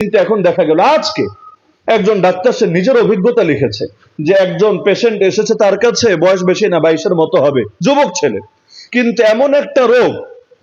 কিন্তু এখন দেখা গেল আজকে একজন ডাক্তার, সে নিজের অভিজ্ঞতা লিখেছে যে একজন পেশেন্ট এসেছে তার কাছে বয়স বেশি না, বাইশের মতো হবে, যুবক ছেলে। কিন্তু এমন একটা রোগ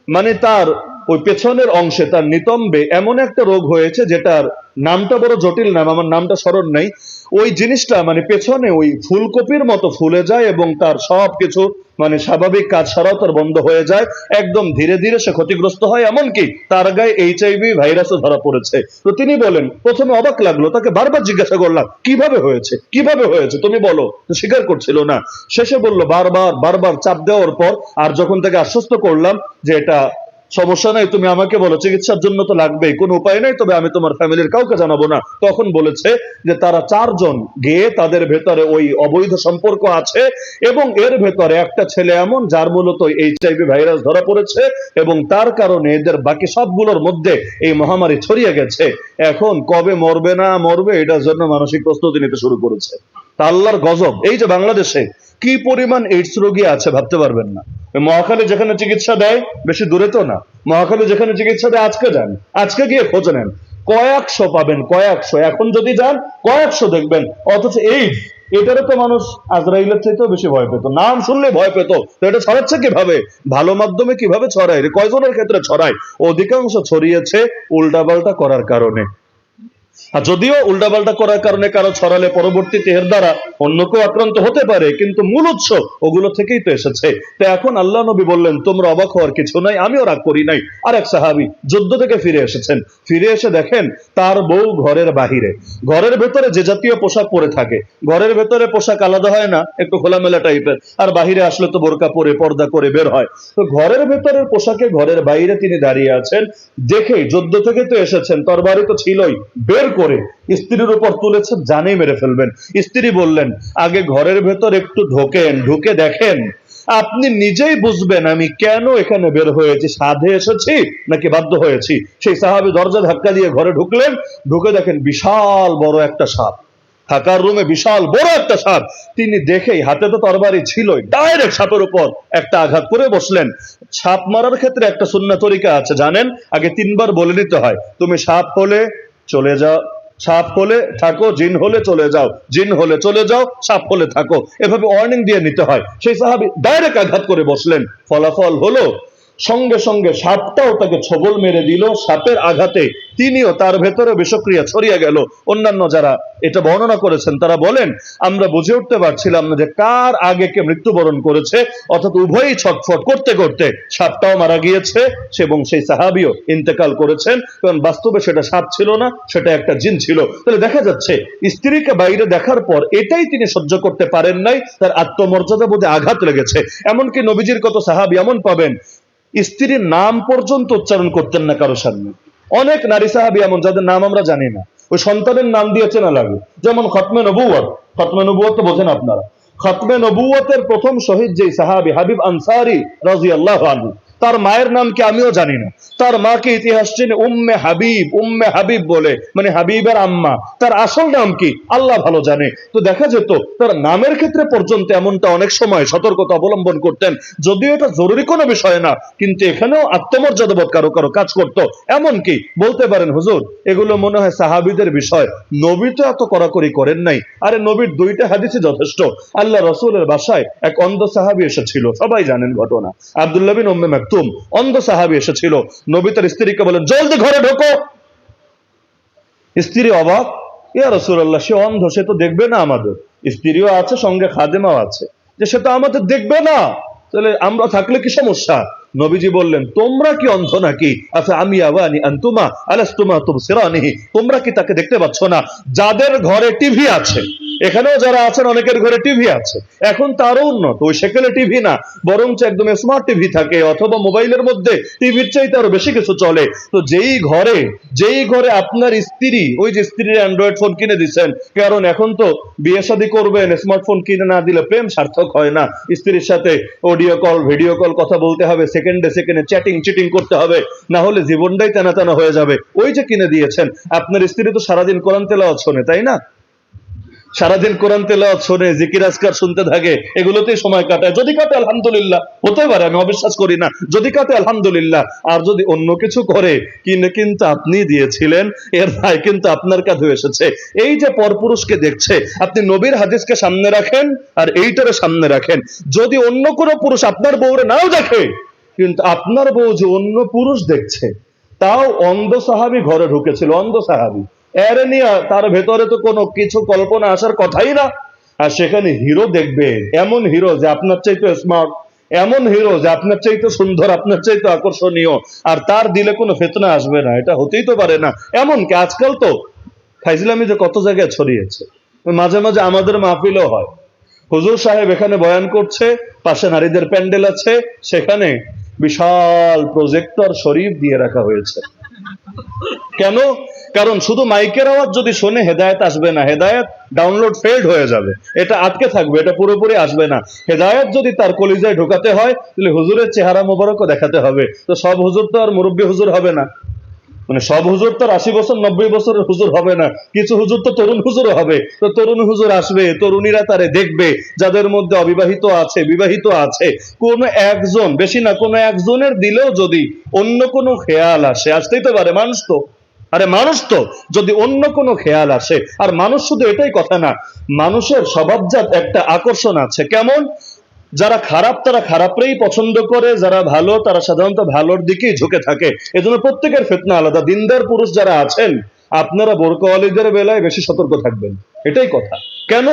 মানে তার ওই পেছনের অংশে, তার নিতম্বে এমন একটা রোগ হয়েছে যেটার নামটা বড় জটিল নাম, আমার নামটা স্মরণ নেই। ওই জিনিসটা মানে পেছনে ওই ফুলকপির মতো ফুলে যায় এবং তার সব কিছু মানে স্বাভাবিক কাজ ছাড়াও তার বন্ধ হয়ে যায়। একদম ধীরে ধীরে সে ক্ষতিগ্রস্ত হয়, এমনকি তার গায়ে এইচ আইভি ভাইরাসও ধরা পড়েছে। তো তিনি বলেন, প্রথমে অবাক লাগল, তাকে বারবার জিজ্ঞাসা করলাম, কীভাবে হয়েছে? কীভাবে হয়েছে? তুমি বলো। স্বীকার করছিল না। শেষে বলল, বারবার বারবার চাপ দেওয়ার পর। আর যখন তাকে আশ্বস্ত করলাম যে এটা সমস্যা নাই, তুমি আমাকে বলো, চিকিৎসার জন্য তো লাগবেই, কোনো উপায় নাই, তবে আমি তোমার ফ্যামিলির কাউকে জানাব না। তখন বলেছে যে তারা চারজন গিয়ে তাদের ভেতরে ওই অবৈধ সম্পর্ক আছে এবং এর ভেতরে একটা ছেলে এমন যার মূলত এইচআইভি ভাইরাস ধরা পড়েছে এবং তার কারণে এদের বাকি সবগুলোর মধ্যে এই মহামারী ছড়িয়ে গেছে। এখন কবে মরবে না মরবে, এটার জন্য মানসিক প্রস্তুতি নিতে শুরু করেছে। তা আল্লাহর গজব। এই যে বাংলাদেশে কি পরিমাণ এইডস রোগী আছে ভাবতে পারবেন না। ওই মহাখালী যেখানে চিকিৎসা দেয়, বেশি দূরে তো না। মহাখালী যেখানে চিকিৎসা দেয়, আজকে যান। আজকে গিয়ে খোঁজ নেন। কয়েকশো পাবেন, কয়েকশো। এখন যদি যান, কয়েকশো দেখবেন। অথচ এইডস এটারও তো মানুষ আজরাইলের চাইতেও বেশি ভয় পেত। নাম শুনলে ভয় পেত। তো এটা ছড়াচ্ছে কীভাবে? ভালো মাধ্যমে কীভাবে ছড়ায়? কয়জনের ক্ষেত্রে ছড়ায়? অধিকাংশ ছড়িয়েছে উল্টাপাল্টা করার কারণে। যদিও উল্টাপাল্টা করার কারণে কারও ছড়ালে পরবর্তীতে এর দ্বারা অন্য কেউ আক্রান্ত হতে পারে, কিন্তু মূল উৎস ওগুলো থেকেই তো এসেছে। তো এখন আল্লাহ নবী বললেন, তোমরা অবাক হওয়ার কিছু নাই, আমিও রাগ করি নাই। আর এক সাহাবি যুদ্ধ থেকে ফিরে এসেছেন। ফিরে এসে দেখেন তার বউ ঘরের বাহিরে। ঘরের ভেতরে যে জাতীয় পোশাক পরে থাকে। ঘরের ভেতরে পোশাক আলাদা হয় না, একটু খোলামেলা টাইপের। আর বাহিরে আসলে তো বোরকা পরে, পর্দা করে বের হয়। তো ঘরের ভেতরের পোশাকে ঘরের বাইরে তিনি দাঁড়িয়ে আছেন, দেখেই যুদ্ধ থেকে তো এসেছেন, তরবারি তো ছিলই, বের করে স্ত্রীর উপর তুলেছেন জানেই মেরে ফেলবেন। স্ত্রী বললেন, আগে ঘরের ভেতর একটু ঢোকেন, ঢুকে দেখেন। আপনি নিজেই বুঝবেন আমি কেন এখানে বের হয়েছি, সাধে এসেছি নাকি বাধ্য হয়েছি? সেই সাহাবি দরজা ধাক্কা দিয়ে ঘরে ঢুকলেন, ঢুকে দেখেন বিশাল বড় একটা সাপ। থাকার রুমে বিশাল বড় একটা সাপ। তিনি দেখেই, হাতে তো তরবারি ছিলই, ডাইরেক্ট সাপের উপর একটা আঘাত করে বসলেন। সাপ মারার ক্ষেত্রে একটা শূন্য তরিকা আছে, জানেন? আগে তিনবার বলে নিতে হয়, তুমি সাপ হলে চলে যাও। সাপ হলে থাকো, জিন হলে চলে যাও। জিন হলে চলে যাও, সাপ হলে থাকো। এভাবে ওয়ার্নিং দিয়ে নিতে হয়। সেই সাহাবি ডাইরেক্ট আঘাত করে বসলেন। ফলাফল হলো সঙ্গে সঙ্গে সাপটাও তাকে ছবল মেরে দিল। সাপের আঘাতে তিনিও তার ভেতরে বিষক্রিয়া ছড়িয়ে গেল। অন্যান্য যারা এটা বর্ণনা করেছেন, তারা বলেন, আমরা বুঝে উঠতে পারছিলাম না যে কার আগে কে মৃত্যুবরণ করেছে, অর্থাৎ উভয়ই ছটফট করতে করতে সাপটাও মারা গিয়েছে এবং সেই সাহাবিও ইন্তেকাল করেছেন। কারণ বাস্তবে সেটা সাপ ছিল না, সেটা একটা জিন ছিল। তাহলে দেখা যাচ্ছে, স্ত্রীকে বাইরে দেখার পর এটাই তিনি সহ্য করতে পারেন নাই, তার আত্মমর্যাদা বোধে আঘাত লেগেছে। এমনকি নবীজির কত সাহাবি এমন পাবেন স্ত্রীর নাম পর্যন্ত উচ্চারণ করতেন না কারও সামনে। অনেক নারী সাহাবি এমন, যাদের নাম আমরা জানি না। ওই সন্তানের নাম দিয়ে চেনা লাগে। যেমন খতমে নবুয়ত খতমে নবুয়ত তো বোঝেন আপনারা। খতমে নবুয়তের প্রথম শহীদ যে সাহাবি হাবিব আনসারি রাজি আল্লাহ তার মায়ের নাম কি আমিও জানি না। তার মাকে ইতিহাস চেনে? উম্মে হাবিব উম্মে হাবিব বলে মানে হাবিবের আম্মা। তার আসল নাম কি? আল্লাহ ভালো জানে। তো দেখা যেত, তার নামের ক্ষেত্রে পর্যন্ত এমনটা অনেক সময় সতর্কতা অবলম্বন করতেন। যদিও এটা জরুরি কোনো বিষয় না, কিন্তু এখানেও আত্মমর্যাদাবোধ কারও কারও কাজ করত। এমনকি বলতে পারেন, হুজুর, এগুলো মনে হয় সাহাবিদের বিষয়। নবী তো এত কড়াকড়ি করেন নাই। আরে নবীর দুইটা হাদিসই যথেষ্ট। আল্লাহ রসুলের বাসায় এক অন্ধ সাহাবি এসেছিল। সবাই জানেন ঘটনা। আব্দুল্লাহ বিন উম্মে মাকতুম অন্ধ সাহাবি এসেছিল। নবী তার স্ত্রীকে বলেন, জলদি ঘরে ঢোকো। স্ত্রী অবাক, ইয়া রসুল্লাহ সে অন্ধ, সে তো দেখবে না আমাদের। স্ত্রীও আছে, সঙ্গে খাদেমাও আছে। যে সে তো আমাদের দেখবে না। তাহলে আমরা থাকলে কি সমস্যা? নবীজি বললেন, তোমরা কি অন্ধ নাকি? আচ্ছা আমি আবানি আন্তুমা, আলাস্তুমা তুম সিরানিহি তোমরা কি তাকে দেখতে পাচ্ছ না? যাদের ঘরে টিভি আছে। এখানেও যারা আছেন, অনেকের ঘরে টিভি আছে। এখন তারও উন্নত। ওই সেকেলে টিভি না, বরঞ্চ একদম স্মার্ট টিভি থাকে, অথবা মোবাইলের মধ্যে টিভির চাইতে আরও বেশি কিছু চলে। তো যেই ঘরে যেই ঘরে আপনার স্ত্রী, ওই যে স্ত্রীর অ্যান্ড্রয়েড ফোন কিনে দিচ্ছেন, কারণ এখন তো বিয়ে শাদী করবেন স্মার্টফোন কিনে না দিলে প্রেম সার্থক হয় না। স্ত্রীর সাথে অডিও কল ভিডিও কল কথা বলতে হবে সেকেন্ডে সেকেন্ডে চ্যাটিং চিটিং করতে হবে, না হলে জীবনটাই তেনা টানা হয়ে যাবে। ওই যে কিনে দিয়েছেন, আপনার স্ত্রী তো সারাদিন কোরআন তেলাওয়াত শোনে, তাই না? সারাদিন কোরআন তেলাওয়াত, শোনে, জিকির, আজকার শুনতে থাকে, এগুলোতেই সময় কাটায়। যদি কাটে, আলহামদুলিল্লাহ হতে পারে, আমি অবিশ্বাস করি না। যদি কাটে, আলহামদুলিল্লাহ, আর যদি অন্য কিছু করে কিনে কিন্তু আপনি দিয়েছিলেন, এর ভাই কিন্তু আপনার কাঁধে এসেছে। এই যে পরপুরুষকে দেখছে, আপনি নবীর হাদিসকে সামনে রাখেন, আর এইটারে সামনে রাখেন। যদি অন্য কোনো পুরুষ আপনার বউরে নাও দেখে, কিন্তু আপনার বউ যে অন্য পুরুষ দেখছে, তাও অন্ধ সাহাবি ঘরে ঢুকেছিল, অন্ধ সাহাবি। এর নিয়ে তার ভেতরে তো কোনো কিছু কল্পনা আসার কথাই না। আর সেখানে হিরো দেখবে, এমন হিরো যে আপনার চাইতে স্মার্ট এমন হিরো যে আপনার চাইতে সুন্দর, আপনার চাইতে আকর্ষণীয়, আর তার দিলে কোনো ফেতনা আসবে না, এটা হতেই তো পারে না। এমন কি আজকাল তো ফাইজলামি যে কত জায়গায় ছড়িয়েছে, মাঝে মাঝে আমাদের মাহফিলও হয়। হুজুর সাহেব এখানে বয়ান করছে, পাশে নারীদের প্যান্ডেল আছে, সেখানে বিশাল প্রজেক্টর শরীফ দিয়ে রাখা হয়েছে। কেন? কারণ শুধু মাইকের আওয়াজ যদি শোনে, হেদায়েত আসবে না। হেদায়েত ডাউনলোড ফেল্ড হয়ে যাবে। এটা আটকে থাকবে, এটা পুরোপুরি আসবে না। হেদায়েত যদি তার কলিজায় ঢোকাতে হয়, তাহলে হুজুরের চেহারা মোবারকও দেখাতে হবে। তো সব হুজুর তো আর মুরব্বী হুজুর হবে না। মানে সব হুজুর তো আশি বছর, নব্বই বছরের হুজুর হবে না। কিছু হুজুর তো তরুণ হুজুরও হবে। তো তরুণ হুজুর আসবে, তরুণীরা তারে দেখবে, যাদের মধ্যে অবিবাহিত আছে, বিবাহিত আছে। কোন একজন, বেশি না, কোন একজনের দিলেও যদি অন্য কোনো খেয়াল আসে, আসতেই তো পারে মানুষ তো। আরে মানুষ তো, যদি অন্য কোনো খেয়াল আসে, আর মানুষ শুধু এটাই কথা না, মানুষের স্বভাবজাত একটা আকর্ষণ আছে। কেমন? যারা খারাপ, তারা খারাপরেই পছন্দ করে, যারা ভালো, তারা সাধারণত ভালোর দিকেই ঝুঁকে থাকে। এজন্য প্রত্যেকের ফেতনা আলাদা। দিনদার পুরুষ যারা আছেন, আপনারা বোরকাওয়ালিদের বেলায় বেশি সতর্ক থাকবেন। এটাই কথা। কেন?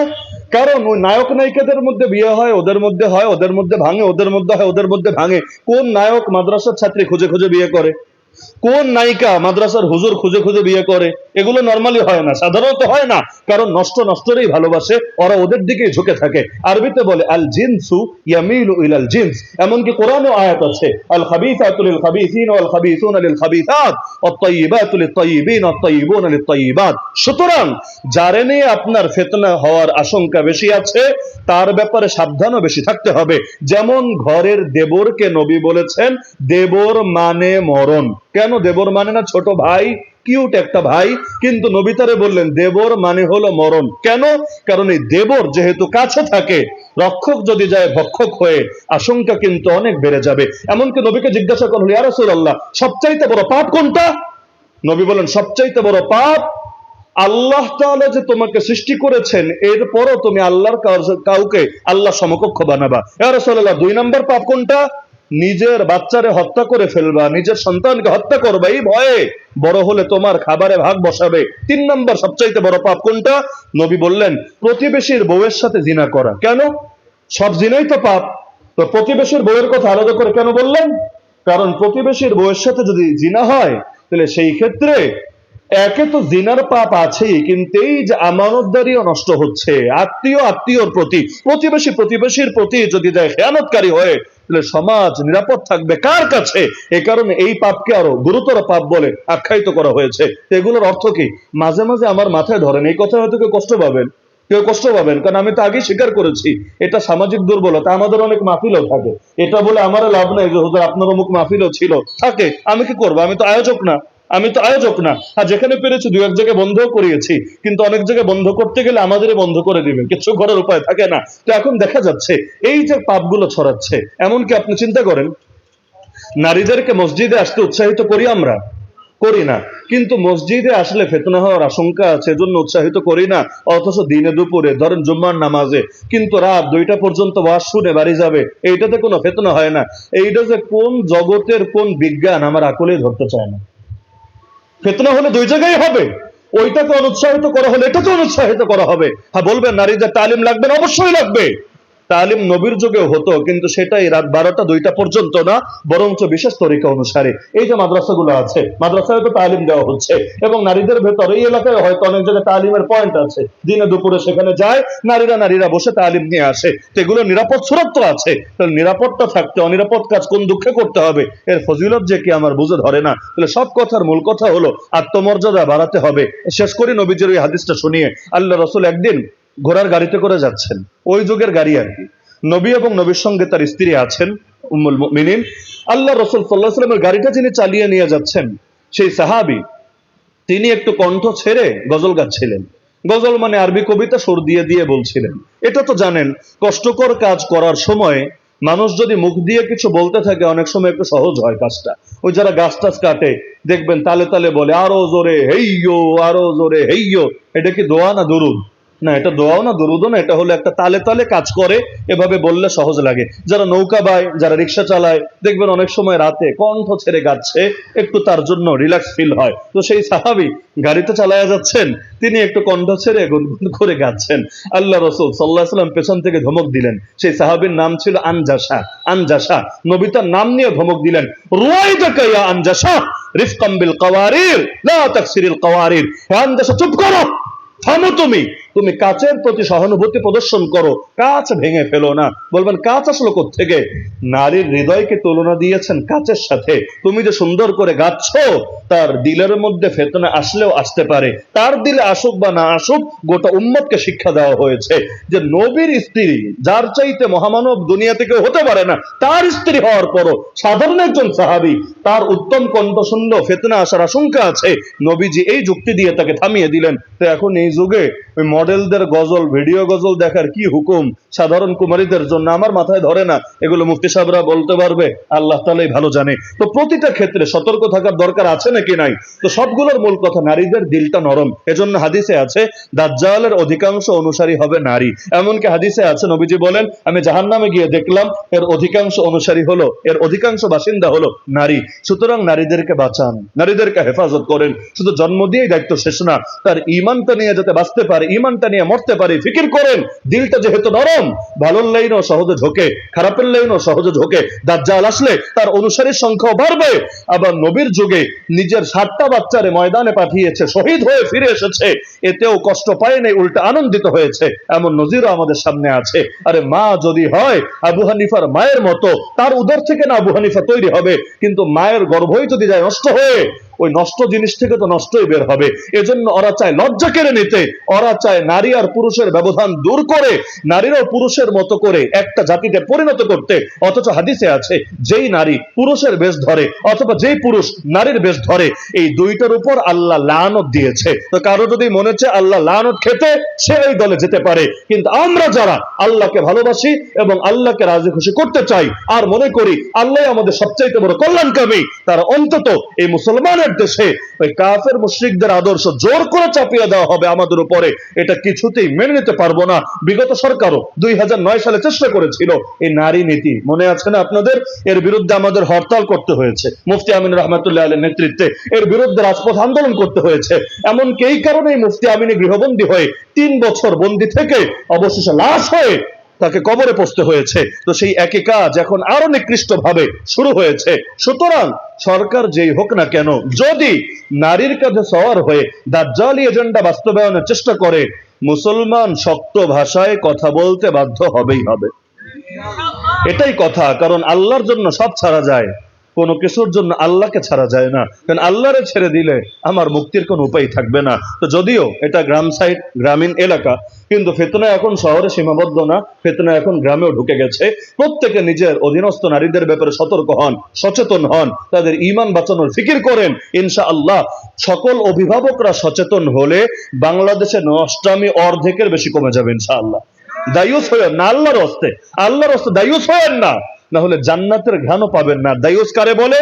কারণ ওই নায়ক নায়িকাদের মধ্যে বিয়ে হয়, ওদের মধ্যে হয়, ওদের মধ্যে ভাঙে, ওদের মধ্যে হয়, ওদের মধ্যে ভাঙে। কোন নায়ক মাদ্রাসার ছাত্রী খুঁজে খুঁজে বিয়ে করে? কোন নায়িকা মাদ্রাসার হুজুর খুঁজে খুঁজে বিয়ে করে? এগুলো নর্মালি হয় না, সাধারণত হয় না, কারণ নষ্ট নষ্টরেই ভালোবাসে, ওরা ওদের দিকেই ঝুঁকে থাকে। আরবিতে বলে, আল জিনসু ইয়ামিলু ইলাল জিনস। এমনকি কোরআনও আয়াত আছে, আল খাবিসাতু লিল খাবিসিন ওয়াল খাবিসুনা লিল খাবিসাত। ওয়াত তাইয়িবাতু লিত তাইয়িবিন ওয়াত তাইয়িবুনা লিত তাইয়িবাত সুতরাং, যারে নিয়ে আপনার ফিতনা হওয়ার আশঙ্কা বেশি আছে, তার ব্যাপারে সাবধানও বেশি থাকতে হবে। যেমন ঘরের দেবরকে নবী বলেছেন, দেবর মানে মরণ। কেন দেবর মানে না ছোট ভাই? কিউট একটা ভাই, কিন্তু নবিতারে বললেন, দেবর মানে হলো মরণ। কেন? কারণ এই দেবর যেহেতু কাছে থাকে, রক্ষক যদি যায় ভক্ষক হয়ে, আশঙ্কা কিন্তু অনেক বেড়ে যাবে। এমনকি নবীকে জিজ্ঞাসা করল ইয়া রাসূলুল্লাহ, সবচাইতে বড় পাপ কোনটা? নবী বলেন সবচাইতে বড় পাপ আল্লাহ তাআলা যে তোমাকে সৃষ্টি করেছেন, এরপরও তুমি আল্লাহর কাউ- কাউকে, আল্লাহ সমকক্ষ বানাবা। ইয়া রাসূলুল্লাহ, দুই নম্বর পাপ কোনটা? নিজের বাচ্চারে হত্যা করে ফেলবা, নিজের সন্তানকে হত্যা করবা, এই ভয়ে বড় হলে তোমার খাবারে ভাগ বসাবে। তিন নম্বর সবচাইতে বড় পাপ কোনটা? নবী বললেন, প্রতিবেশীর বউয়ের সাথে জিনা করা। কেন? সব জিনাই তো পাপ। তো প্রতিবেশীর বউয়ের কথা আলাদা করে কেন বললেন? কারণ প্রতিবেশীর বউয়ের সাথে যদি জিনা হয়, তাহলে সেই ক্ষেত্রে একে তো জিনার পাপ আছেই, কিন্তু এই যে আমানতদারিও নষ্ট হচ্ছে, আত্মীয় আত্মীয়র প্রতি, প্রতিবেশী প্রতিবেশীর প্রতি যদি যায় খেয়ানতকারী হয়ে, তাহলে সমাজ নিরাপদ থাকবে কার কাছে? এ কারণে এই পাপকে আরও গুরুতর পাপ বলে আখ্যায়িত করা হয়েছে। এগুলোর অর্থ কি? মাঝে মাঝে আমার মাথায় ধরেন, এই কথা হয়তো কেউ কষ্ট পাবেন, কেউ কষ্ট পাবেন, কারণ আমি তো আগেই স্বীকার করেছি, এটা সামাজিক দুর্বলতা, আমাদের অনেক মাহফিলও থাকে। এটা বলে আমার লাভ নাই যে, হুজুর আপনার অমুক মাহফিলও ছিল। থাকে, আমি কি করব? আমি তো আয়োজক না। আমি তো আয়োজক না। আর যেখানে পেরেছি দু এক জায়গায় বন্ধ করিয়েছি, কিন্তু অনেক জায়গায় বন্ধ করতে গেলে আমাদেরই বন্ধ করে দিবেন। কিছু করার উপায় থাকে না। তো এখন দেখা যাচ্ছে, এই যে পাপগুলো ছড়াচ্ছে, এমনকি আপনি চিন্তা করেন, নারীদেরকে মসজিদে আসতে উৎসাহিত করি আমরা? করি না। কিন্তু মসজিদে আসলে ফেতনা হওয়ার আশঙ্কা আছে, এজন্য উৎসাহিত করি না। অথচ দিনে দুপুরে, ধরেন জুম্মার নামাজে, কিন্তু রাত দুইটা পর্যন্ত ওয়াজ শুনে বাড়ি যাবে, এইটাতে কোনো ফেতনা হয় না। এইটা যে কোন জগতের কোন বিজ্ঞান আমার আকলেই ধরতে চায় না। ফেতনা হলে দুই জায়গায় হবে। ওইটাকে অনুৎসাহিত করা হলে এটাকে অনুৎসাহিত করা হবে। হ্যাঁ বলবেন নারীদের তালিম লাগবে না? অবশ্যই লাগবে। তালিম নবীর যুগেও হতো, কিন্তু সেটাই রাত বারোটা দুইটা পর্যন্ত না, বরঞ্চ বিশেষ তরিকা অনুসারে। এই যে মাদ্রাসাগুলো আছে, মাদ্রাসায় তো তালিম দেওয়া হচ্ছে, এবং নারীদের ভেতর এই এলাকায় হয়তো অনেক জায়গায় তালিমের পয়েন্ট আছে। দিনে দুপুরে সেখানে যায়, নারীরা নারীরা বসে তালিম নিয়ে আসে। এগুলো নিরাপদ সুরত্ব আছে। তাহলে নিরাপদটা থাকতে অনিরাপদ কাজ কোন দুঃখে করতে হবে? এর ফজিলত যে কি আমার বুঝে ধরে না। তাহলে সব কথার মূল কথা হলো, আত্মমর্যাদা বাড়াতে হবে। শেষ করি নবীজির ওই হাদিসটা শুনিয়ে। আল্লাহ রসুল একদিন ঘোড়ার গাড়িতে করে যাচ্ছেন। ওই যুগের গাড়ি আর কি। নবী এবং নবীর সঙ্গে তার স্ত্রী আছেন, উম্মুল মুমিনিন। আল্লাহ রসুল সাল্লাহ সাল্লামের গাড়িটা যিনি চালিয়ে নিয়ে যাচ্ছেন, সেই সাহাবি, তিনি একটু কণ্ঠ ছেড়ে গজল গাচ্ছিলেন। গজল মানে আরবি কবিতা সুর দিয়ে দিয়ে বলছিলেন। এটা তো জানেন, কষ্টকর কাজ করার সময় মানুষ যদি মুখ দিয়ে কিছু বলতে থাকে, অনেক সময় একটু সহজ হয় কাজটা। ওই যারা গাছ টাছ কাটে, দেখবেন তালে তালে বলে, আরও জোরে হেইয়ো, আরও জোরে হেইয়ো। এটা কি দোয়া না দুরুদ? না, এটা দোয়াও না, দুরুদও না, এটা হলো একটা তালে তালে কাজ করে, এভাবে বললে সহজ লাগে। যারা নৌকা বায়, যারা রিক্সা চালায়, দেখবেন অনেক সময় রাতে কণ্ঠ ছেড়ে গাচ্ছে, একটু তার জন্য রিল্যাক্স ফিল হয়। তো সেই সাহাবি গাড়িতে চালায়া যাচ্ছেন, তিনি একটু কণ্ঠ ছেড়ে গুনগুন করে গাচ্ছেন। আল্লাহ রসুল সাল্লাহ সাল্লাম পেছন থেকে ধমক দিলেন। সেই সাহাবির নাম ছিল আনজাসা আনজাসা নবী তার নাম নিয়ে ধমক দিলেন ইয়া আনজাসা রিফকাম বিল কাওয়ারির, লা তাকসিরিল কাওয়ারির। আনজাসা চুপ করো, থামো তুমি। তুমি কাচের প্রতি সহানুভূতি প্রদর্শন করো। কাচ ভেঙে ফেলো না। বলবেন, কাচ আসলো থেকে নারীর হৃদয়কে তুলনা দিয়েছেন কাচের সাথে। তুমি যে সুন্দর করে গাচ্ছ তার দিলের মধ্যে ফেতনা আসলেও আসতে পারে। তার দিলে আসুক বা না আসুক, গোটা উম্মতকে শিক্ষা দেওয়া হয়েছে যে নবীর স্ত্রী, যার চাইতে মহামানব দুনিয়া থেকে হতে পারে না, তার স্ত্রী হওয়ার পরও সাধারণ একজন সাহাবি, তার উত্তম কণ্ঠ শুনলেও ফেতনা আসার আশঙ্কা আছে। নবীজি এই যুক্তি দিয়ে তাকে থামিয়ে দিলেন। তো এখন এই যুগে ওই মডেলদের গজল, ভিডিও গজল দেখার কি হুকুম? সাধারণ কুমারীদের জন্য আমার মাথায় ধরে না। এগুলো মুফতি সাহেবরা বলতে পারবে, আল্লাহ তালাই ভালো জানে। তো প্রতিটা ক্ষেত্রে সতর্ক থাকার দরকার আছে নাকি নাই? তো সবগুলোর মূল কথা, নারীদের দিলটা নরম। এজন্য হাদিসে আছে, দাজ্জালের অধিকাংশ অনুসারী হবে নারী। এমনকি হাদিসে আছে, নবীজি বলেন, আমি জাহান্নামে গিয়ে দেখলাম, এর অধিকাংশ অনুসারী হলো, এর অধিকাংশ বাসিন্দা হলো নারী। সুতরাং নারীদেরকে বাঁচান, নারীদেরকে হেফাজত করেন। শুধু জন্ম দিয়েই দায়িত্ব শেষ না, তার ইমানটা নিয়ে যাতে বাঁচতে পারে ইমানটা নিয়ে মরতে পারে, ফিকির করেন। দিলটা যেহেতু নরম, ভালোর লাইনও সহজে ঝোঁকে খারাপের লাইনও সহজে ঝোঁকে দাজ্জাল আসলে তার অনুসারীর সংখ্যাও বাড়বে। আবার নবীর যুগে নিজের সাতটা বাচ্চারে ময়দানে পাঠিয়েছে, শহীদ হয়ে ফিরে এসেছে। এতেও কষ্ট পায় নাই উল্টা আনন্দিত হয়েছে। এমন নজিরও আমাদের সামনে আছে। আরে মা, যদি হয়, আবু হানিফার মায়ের মতো, তার উদর থেকে না আবু হানিফা তৈরি হবে। কিন্তু মায়ের গর্ভই যদি যায় নষ্ট হয়ে ওই নষ্ট জিনিস থেকে তো নষ্টই বের হবে। এজন্য ওরা চায় লজ্জা কেড়ে নিতে। ওরা চায় নারী আর পুরুষের ব্যবধান দূর করে, নারীরাও পুরুষের মতো করে একটা জাতিতে পরিণত করতে। অথচ হাদিসে আছে, যেই নারী পুরুষের বেশ ধরে, অথবা যেই পুরুষ নারীর বেশ ধরে, এই দুইটার উপর আল্লাহ লানত দিয়েছে। তো কারও যদি মনে হচ্ছে আল্লাহ লানত খেতে, সে ওই দলে যেতে পারে। কিন্তু আমরা যারা আল্লাহকে ভালোবাসি এবং আল্লাহকে রাজি খুশি করতে চাই, আর মনে করি আল্লাহ আমাদের সবচাইতে বড় কল্যাণকামী, তারা অন্তত এই মুসলমানের দেশে ওই কাফের মুশ্রিকদের আদর্শ জোর করে চাপিয়ে দেওয়া হবে আমাদের উপরে। এটা কিছুতেই মেনে নিতে পারব না। বিগত সরকারও দুই সালে চেষ্টা করেছিল এই নারী নীতি। মনে আছে না আপনাদের? এর বিরুদ্ধে আমাদের হরতাল করতে হয়েছে। মুফতি আমিন রহমতুল্লাহ আলের নেতৃত্বে এর বিরুদ্ধে রাজপথ আন্দোলন করতে হয়েছে। এমনকি এই কারণেই মুফতি আমিনী গৃহবন্দী হয়ে তিন বছর বন্দী থেকে অবশেষে লাশ হয়ে তাকে কবরে পড়তে হয়েছে। তো সেই একই কাজ এখন আরও নিকৃষ্ট ভাবে শুরু হয়েছে। সুতরাং সরকার যেই হোক না কেন, যদি নারীর কাছে সওয়ার হয়ে দাজ্জালি এজেন্ডা বাস্তবায়নের চেষ্টা করে, মুসলমান শক্ত ভাষায় কথা বলতে বাধ্য হবেই হবে। এটাই কথা, কারণ আল্লাহর জন্য সব ছাড়া যায়। কোনো কিছুর জন্য আল্লাহকে ছাড়া যায় না। কারণ আল্লাহরে ছেড়ে দিলে আমার মুক্তির কোনো উপায় থাকবে না। তো যদিও এটা গ্রাম সাইড, গ্রামীণ এলাকা, কিন্তু ফেতনা এখন শহরে সীমাবদ্ধ না, ফেতনা এখন গ্রামেও ঢুকে গেছে। প্রত্যেকে নিজের অধীনস্থ নারীদের ব্যাপারে সতর্ক হন, সচেতন হন, তাদের ইমান বাঁচানোর ফিকির করেন। ইনশা আল্লাহ সকল অভিভাবকরা সচেতন হলে বাংলাদেশে নষ্টামি অর্ধেকের বেশি কমে যাবে ইনশা আল্লাহ দায়ুস হয়েন না, আল্লাহর হস্তে। আল্লাহর হস্তে দায়ুস হয়েন না। না হলে জান্নাতের ঘ্রাণও পাবেন না। দায়ুস কারে বলে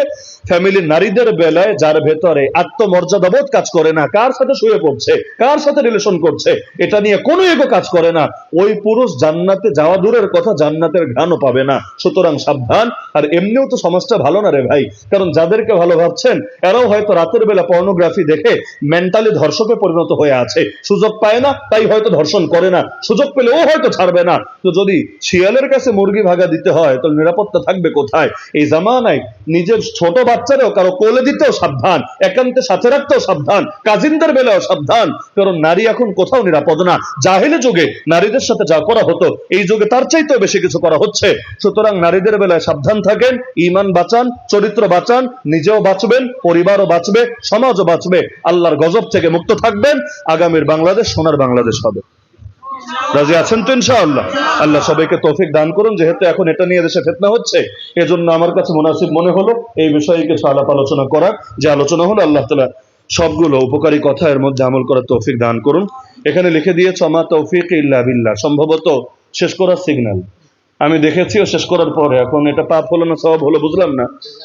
ফ্যামিলির নারীদের বেলায় যার ভেতরে আত্মমর্যাদাবোধ কাজ করে না, কার সাথে শুয়ে পড়ছে, কার সাথে রিলেশন করছে, এটা নিয়ে কোনো এগো কাজ করে না। ওই পুরুষ জান্নাতে যাওয়া দূরের কথা জান্নাতের ঘ্রাণও পাবে না। সুতরাং সাবধান, আর এমনিও তো সমাজটা ভালো না রে ভাই। কারণ যাদেরকে ভালো ভাবছেন, এরাও হয়তো রাতের বেলা পর্নোগ্রাফি দেখে মেন্টালি ধর্ষকে পরিণত হয়ে আছে। সুযোগ পায় না, তাই হয়তো ধর্ষণ করে না। সুযোগ পেলে ও হয়তো ছাড়বে না। তো যদি শিয়ালের কাছে মুরগি ভাগা দিতে হয় তো নিরাপত্তা থাকবে কোথায়? এই জামানায় নিজের ছোট বাচ্চারেও কারও কোলে দিতেও সাবধান, একান্তে সাথে রাখতেও সাবধান, কাজিনদের বেলাও সাবধান। কারণ নারী এখন কোথাও নিরাপদ না। জাহিলে যুগে নারীদের সাথে যা করা হতো, এই যুগে তার চাইতেও বেশি কিছু করা হচ্ছে। সুতরাং নারীদের বেলায় সাবধান থাকেন ইমান বাঁচান, চরিত্র বাঁচান, নিজেও বাঁচবেন, পরিবারও বাঁচবে, সমাজও বাঁচবে। আল্লাহর গজব থেকে মুক্ত থাকবেন। আগামীর বাংলাদেশ সোনার বাংলাদেশ হবে। রাজি আছেন তো ইনশাআল্লাহ? আল্লাহ সবাইকে তৌফিক দান করুন, যেহেতু এখন এটা নিয়ে দেশে ফেতনা হচ্ছে, এজন্য আমার কাছে মুনাসিব মনে হলো এই বিষয়ে কিছু আলাপ আলোচনা করা, যে আলোচনা হলো আল্লাহ তালা সবগুলো উপকারী কথা এর মধ্যে আমল করার তৌফিক দান করুন। এখানে লিখে দিয়েছ মা তৌফিক ইল্লা বিল্লাহ সম্ভবত শেষ করার সিগন্যাল আমি দেখেছিও শেষ করার পরে, এখন এটা পাপ হলো না সব হলো বুঝলাম না।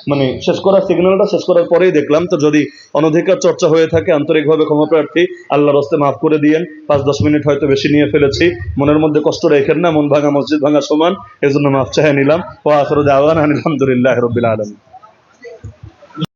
মানে শেষ করার সিগন্যালটা শেষ করার পরেই দেখলাম, তো যদি অনধিকার চর্চা হয়ে থাকে, আন্তরিকভাবে ক্ষমা প্রার্থী রস্তে মাফ করে দিয়েন। পাঁচ দশ মিনিট হয়তো বেশি নিয়ে ফেলেছি। মনের মধ্যে কষ্ট রেখেন না, মন ভাঙা মসজিদ ভাঙা সমান, এজন্য মাফ চাহে নিলাম। ও আসর আওয়ান আলহামদুলিল্লাহ রবিল আলম